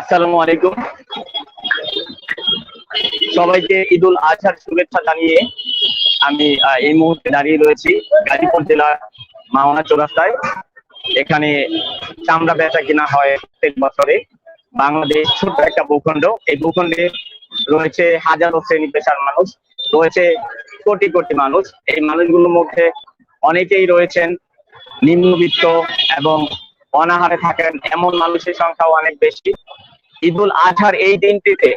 আসসালামু আলাইকুম। সবাইকে ঈদুল আজহার শুভেচ্ছা জানিয়ে আমি এই মুহূর্তে দাঁড়িয়ে রয়েছি গাজীপুর জেলার মাওনা চৌরাস্তায়। এখানে চামড়া বেচা কিনা হয় প্রত্যেক বছরে। বাংলাদেশ ছোট্ট একটা ভূখণ্ড। এই ভূখণ্ডে রয়েছে হাজারো শ্রেণি পেশার মানুষ, রয়েছে কোটি কোটি মানুষ। এই মানুষগুলোর মধ্যে অনেকেই রয়েছেন নিম্নবিত্ত এবং অনাহারে থাকেন। এমন মানুষের সংখ্যাও অনেক বেশি। ঈদুল আজহার এই দিনটিতে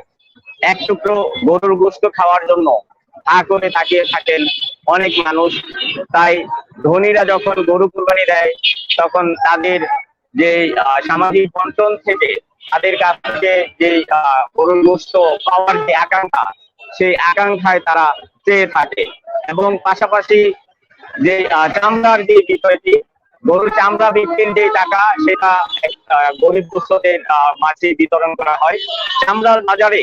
এক টুকরো গরুর গোস্ত খাওয়ার জন্য তা করে তাকিয়ে থাকেন অনেক মানুষ। তাই ধনীরা যখন গরু কুরবানি দেয়, তখন তাদের যে সামাজিক বন্টন থেকে তাদের কাছ থেকে যে গরুর গোস্ত পাওয়ার যে আকাঙ্ক্ষা, সেই আকাঙ্ক্ষায় তারা চেয়ে থাকে। এবং পাশাপাশি যে চামড়ার যে বিষয়টি গরুর চামড়া বিক্রির যে টাকা, সেটা গরিব দুস্থদের মাঝে বিতরণ করা হয়। চামড়ার বাজারে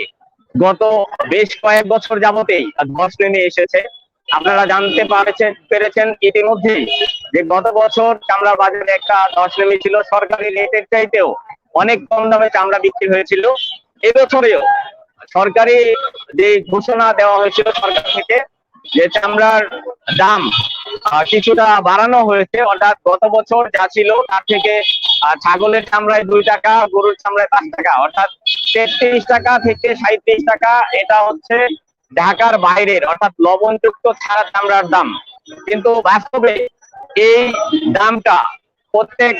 গত বেশ কয়েক বছর যাবতেই ধস নেমে এসেছে। আপনারা জানতে পারছেন, পেরেছেন ইতিমধ্যেই যে গত বছর চামড়ার বাজারে একটা ধস নেমেছিল। সরকারি রেটের চাইতেও অনেক কম দামে চামড়া বিক্রি হয়েছিল। এবছরেও সরকারি যে ঘোষণা দেওয়া হয়েছিল সরকার থেকে যে চামড়ার দাম কিছুটা বাড়ানো হয়েছে। অর্থাৎ গত বছর যা ছিল, তার থেকে ছাগলের চামড়ায় দুই টাকা, গরুর চামড়ায় পাঁচ টাকা। অর্থাৎ তেত্রিশ টাকা থেকে সাঁত্রিশ টাকা, এটা হচ্ছে ঢাকার বাইরের, অর্থাৎ লবণযুক্ত ছাড়া চামড়ার দাম। কিন্তু বাস্তবে এই দামটা প্রত্যেক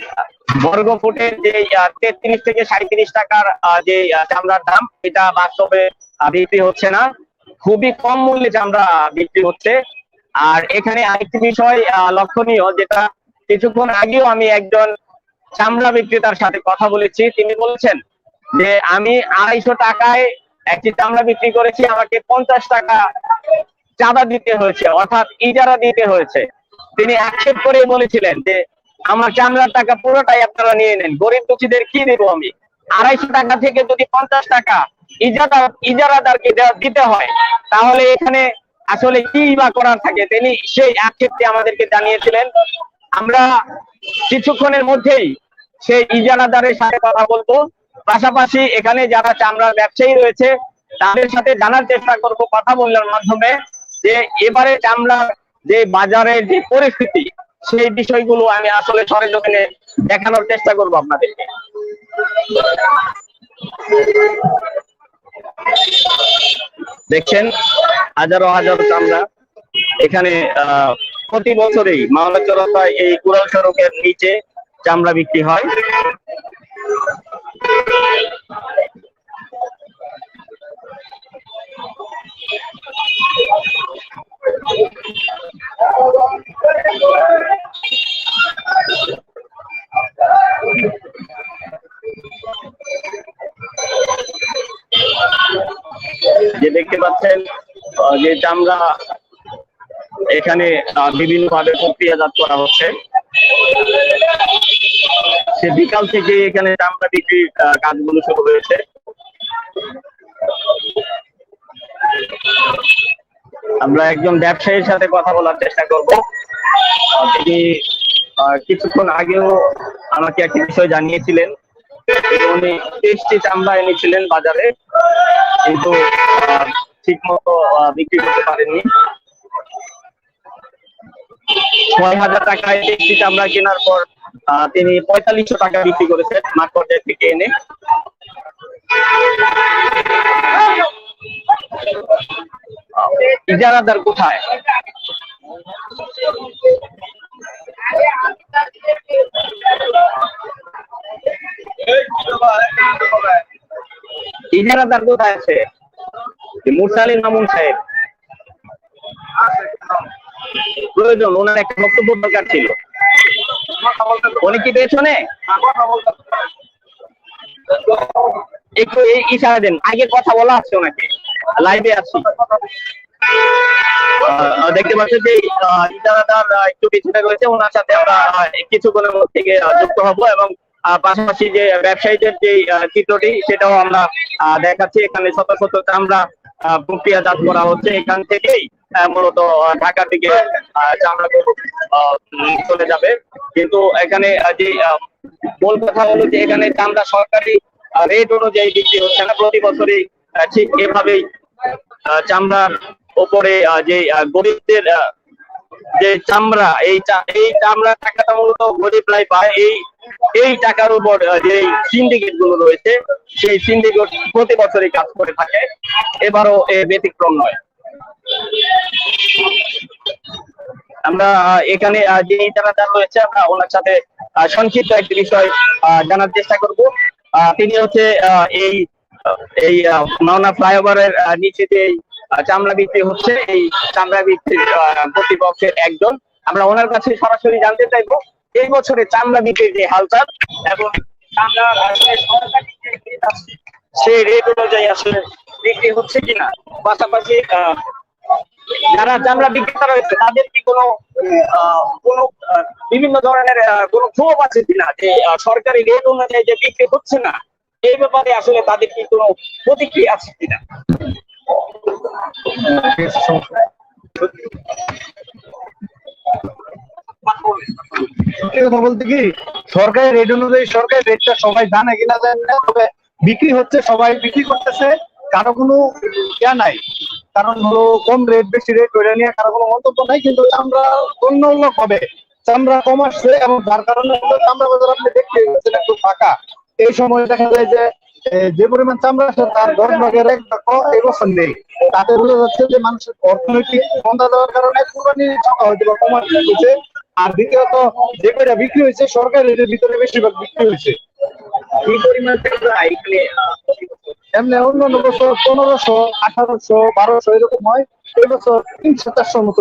বর্গ ফুটের যে তেত্রিশ থেকে সাঁত্রিশ টাকার যে চামড়ার দাম, এটা বাস্তবে বিক্রি হচ্ছে না। খুবই কম মূল্যে চামড়া বিক্রি হচ্ছে। আর এখানে আরেকটি বিষয় লক্ষণীয়, যেটা কিছুক্ষণ আগেও আমি একজন চামড়া বিক্রেতার সাথে কথা বলেছি। তিনি বলেছেন যে, আমি আড়াইশো টাকায় একটি চামড়া বিক্রি করেছি, আমাকে পঞ্চাশ টাকা চাঁদা দিতে হয়েছে, অর্থাৎ ইজারা দিতে হয়েছে। তিনি অ্যাকসেপ্ট করে বলেছিলেন যে, আমার চামড়ার টাকা পুরোটাই আপনারা নিয়ে নেন, গরিব দুঃখীদের কি দেবো আমি? আড়াইশো টাকা থেকে যদি পঞ্চাশ টাকা ইজারা, ইজারাদারকে দিতে হয়। তাহলে এখানে আসলে কি বা করার থাকে তিনি সেই আক্ষেপটি আমাদেরকে জানিয়েছিলেন, আমরা কিছুক্ষণের মধ্যেই সেই ইজারাদারের সাথে কথা বলব। পাশাপাশি এখানে যারা চামড়ার ব্যবসায়ী রয়েছে, তাদের সাথে জানার চেষ্টা করব কথা বলার মাধ্যমে যে এবারে চামড়ার যে বাজারের যে পরিস্থিতি, সেই বিষয়গুলো আমি আসলে সরেজমিনে দেখানোর চেষ্টা করব আপনাদেরকে। দেখছেন? হাজারো হাজারো চামড়া। এখানে প্রতি বছরেই মাওলা চৌরাস্তায় এই কুড়াল সড়কের নিচে চামড়া বিক্রি হয়। যে দেখতে পাচ্ছেন যে চামড়া এখানে বিভিন্ন ভাবে প্রক্রিয়াজাত করা হচ্ছে। সে বিকাল থেকে এখানে চামড়া বিক্রির কাজগুলো শুরু হয়েছে। আমরা একজন ব্যবসায়ীর সাথে কথা বলার চেষ্টা করব। তিনি কিছুক্ষণ আগেও আমাকে একটি বিষয় জানিয়েছিলেন। উনি টেস্টি চামড়া এনেছিলেন বাজারে। কিন্তু ঠিক মতো বিক্রি করতে পারেননি। ছয় হাজার টাকায় একটি চামড়া কেনার পর তিনি পঁয়তাল্লিশশো টাকা বিক্রি করেছেন মাঠ থেকে এনে। ইজারাদার কোথায়? ইজারাদার কোথায় আছে? মুরসালিন মামুন সাহেব। প্রয়োজন, ওনার একটা বক্তব্য দরকার ছিল। উনি কি পেছনে? একটু ইশারা দেন। আগে কথা বলা আছে ওনাকে। লাইভে আছি। দেখতে পাচ্ছেন যে ইজারাদার একটু পিছনে রয়েছে। ওনার সাথে আমরা কিছুক্ষণের মধ্যে যুক্ত হব এবং পাশাপাশি যে ব্যবসায়ীদের যে চিত্রটি সেটাও আমরা দেখাচ্ছি। এখানে শত শত চামড়া প্রক্রিয়াজাত করা হচ্ছে। এখান থেকেই মূলত ঢাকার দিকে চামড়া চলে যাবে। কিন্তু এখানে যে মূল কথা হলো যে এখানে চামড়া সরকারি রেট অনুযায়ী বিক্রি হচ্ছে না। প্রতি বছরই ঠিক এভাবেই চামড়ার উপরে আহ, যে গরিবদের যে চামড়া এই চামড়া টাকাটা মূলত গরিব গরিবরাই পায়। এই এই টাকার উপর যে সিন্ডিকেটগুলো রয়েছে সেই সিন্ডিকেট প্রতি বছরই কাজ করে থাকে। এবারও এর ব্যতিক্রম নয়। আমরা এখানে যে ইন্টারনেটার রয়েছে আমরা ওনার সাথে সংক্ষিপ্ত একটি বিষয় জানার চেষ্টা করব। তিনি হচ্ছে এই এই মাওনা ফ্লাইওভারের নিচে যে চামড়া বিক্রি হচ্ছে এই চামড়া বিক্রির আহ, কর্তৃপক্ষের একজন। আমরা ওনার কাছে সরাসরি জানতে চাইব। এই বছরে চামড়া বিক্রির যে হালচাল এবং চামড়ার আসলে সরকারি যে রেট সেই রেট অনুযায়ী আসলে বিক্রি হচ্ছে কিনা? পাশাপাশি যারা চামড়া বিক্রেতা রয়েছে, তাদের কি কোনো কোনো বিভিন্ন ধরনের কোনো ক্ষোভ আছে কিনা যে সরকারি রেট অনুযায়ী যে বিক্রি হচ্ছে না? এই ব্যাপারে আসলে তাদের কি কোনো প্রতিক্রিয়া আছে কিনা? কথা বলতে কি সরকারি রেট অনুযায়ী সরকারি রেটটা সবাই জানে কিনা জানে তবে বিক্রি হচ্ছে, সবাই বিক্রি করতেছে, কারও কোনো ইয়া নাই। কারণ হলো কম রেট বেশি রেট ওইটা নিয়ে কারও কোনো মন্তব্য নাই, কিন্তু অন্য হবে। চামড়া কম আসছে এবং যার কারণে চামড়া বাজার আপনি দেখতে পাচ্ছেন একটু ফাঁকা। এই সময় দেখা যায় যে যে পরিমাণ চামড়া আছে তার দশ ভাগের এক ভাগ এই বছর নেই। তাতে বোঝা যাচ্ছে যে মানুষের অর্থনৈতিক মন্দা দেওয়ার কারণে কুরবানি সংখ্যা হয়তো হয়েছে আর দ্বিতীয়ত যে কয়টা বিক্রি হয়েছে সরকারের ভিতরে বেশিরভাগ বিক্রি হয়েছে। কি পরিমাণ এখানে এমনি বছর পনেরোশো আঠারোশো বারোশো এরকম হয় বছর তিনশো চারশোর মতো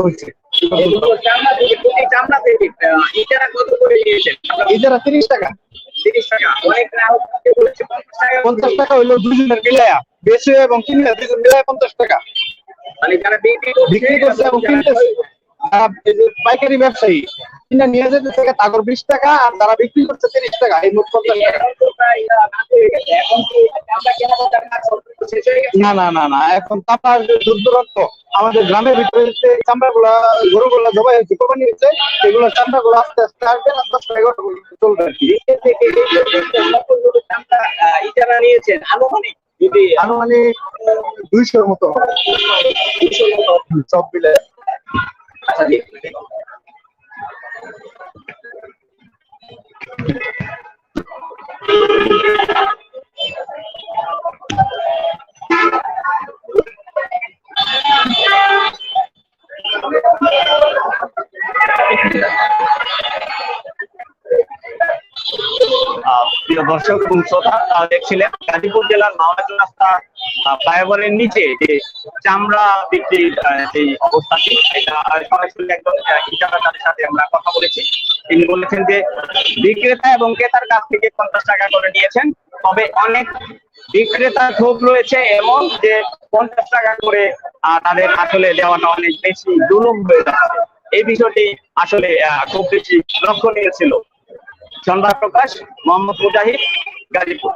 তিরিশ টাকা। পঞ্চাশ টাকা হইল দুজনের মিলায়া বেশি এবং কিনে দুজন মিলায় পঞ্চাশ টাকা। মানে যারা বিক্রি করছে এবং কিনতেছে। পাইকারি ব্যবসায়ী কিনে নিয়ে যেতে থেকে তাগর বিশ টাকা আর তারা বিক্রি করছে তিরিশ টাকা এই মোট পঞ্চাশ টাকা। না না না না এখন তারপর দূর দূরান্ত। আমাদের গ্রামের ভিতরে যে চামড়া গুলা গরু গুলা জবাই হয়েছে কোরবানি হয়েছে এগুলো চামড়া গুলো আস্তে আস্তে আসবে আস্তে আস্তে এগারোটা পর্যন্ত চলবে আর কি। ইজারা নিয়েছেন আনুমানিক যদি আনুমানিক দুইশোর মতো হবে। সব মিলে। salir. দর্শক এবং শ্রোতা দেখছিলেন গাজীপুর জেলার মাওয়াজ রাস্তা ফ্লাইওভারের নিচে যে চামড়া বিক্রির আহ, অবস্থাটি সরাসরি একজন ইটাদার সাথে আমরা কথা বলেছি। তিনি বলেছেন যে বিক্রেতা এবং ক্রেতার কাছ থেকে পঞ্চাশ টাকা করে নিয়েছেন তবে অনেক বিক্রেতা ক্ষোভ রয়েছে এমন যে পঞ্চাশ টাকা করে তাদের আসলে দেওয়াটা অনেক বেশি জুলুম হয়ে যাচ্ছে। এই বিষয়টি আসলে খুব বেশি লক্ষণীয় ছিল। সংবাদ প্রকাশ মোহাম্মদ মুজাহিদ গাজীপুর।